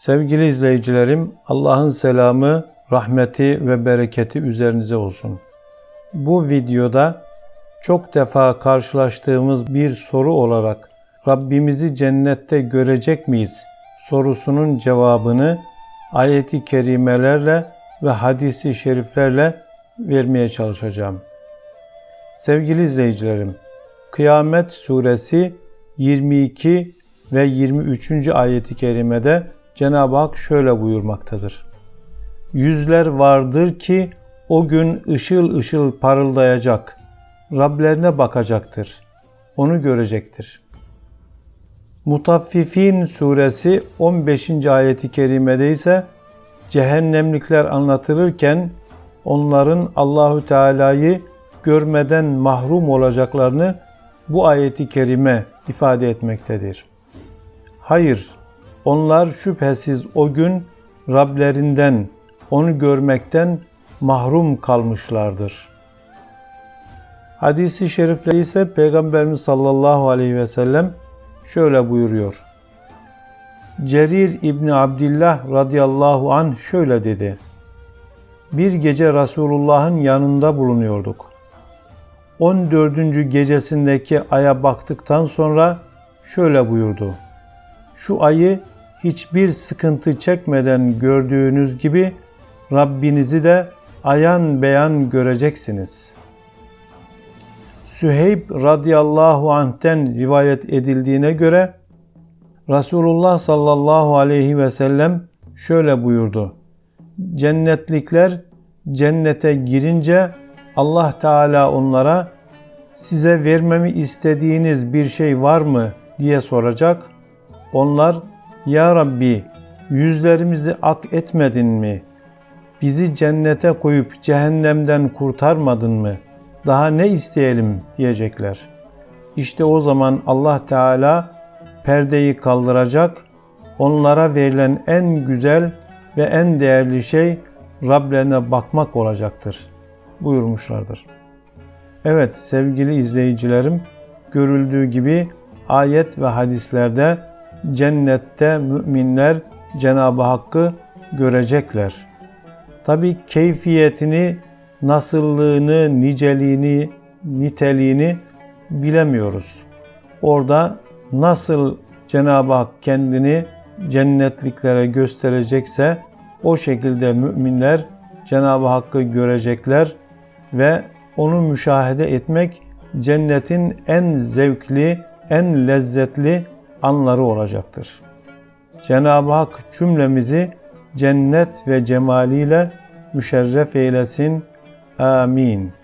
Sevgili izleyicilerim, Allah'ın selamı, rahmeti ve bereketi üzerinize olsun. Bu videoda çok defa karşılaştığımız bir soru olarak Rabbimizi cennette görecek miyiz sorusunun cevabını ayeti kerimelerle ve hadisi şeriflerle vermeye çalışacağım. Sevgili izleyicilerim, Kıyamet Suresi 22 ve 23. ayeti kerimede Cenab-ı Hak şöyle buyurmaktadır. Yüzler vardır ki o gün ışıl ışıl parıldayacak, Rablerine bakacaktır, onu görecektir. Mutaffifin suresi 15. ayeti kerimede ise cehennemlikler anlatılırken onların Allahü Teala'yı görmeden mahrum olacaklarını bu ayeti kerime ifade etmektedir. Hayır, onlar şüphesiz o gün Rablerinden, onu görmekten mahrum kalmışlardır. Hadisi şerifle ise Peygamberimiz sallallahu aleyhi ve sellem şöyle buyuruyor. Cerir İbni Abdillah radıyallahu an şöyle dedi. Bir gece Resulullah'ın yanında bulunuyorduk. 14. gecesindeki aya baktıktan sonra şöyle buyurdu. Şu ayı hiçbir sıkıntı çekmeden gördüğünüz gibi Rabbinizi de ayan beyan göreceksiniz. Süheyb radıyallahu anh'ten rivayet edildiğine göre Resulullah sallallahu aleyhi ve sellem şöyle buyurdu. Cennetlikler cennete girince Allah Teala onlara size vermemi istediğiniz bir şey var mı diye soracak. Onlar ya Rabbi yüzlerimizi ak etmedin mi? Bizi cennete koyup cehennemden kurtarmadın mı? Daha ne isteyelim diyecekler. İşte o zaman Allah Teala perdeyi kaldıracak. Onlara verilen en güzel ve en değerli şey Rablerine bakmak olacaktır buyurmuşlardır. Evet sevgili izleyicilerim görüldüğü gibi ayet ve hadislerde cennette müminler Cenab-ı Hakk'ı görecekler. Tabi keyfiyetini, nasıllığını, niceliğini, niteliğini bilemiyoruz. Orada nasıl Cenab-ı Hak kendini cennetliklere gösterecekse o şekilde müminler Cenab-ı Hakk'ı görecekler ve onu müşahede etmek cennetin en zevkli, en lezzetli anları olacaktır. Cenab-ı Hak cümlemizi cennet ve cemaliyle müşerref eylesin. Amin.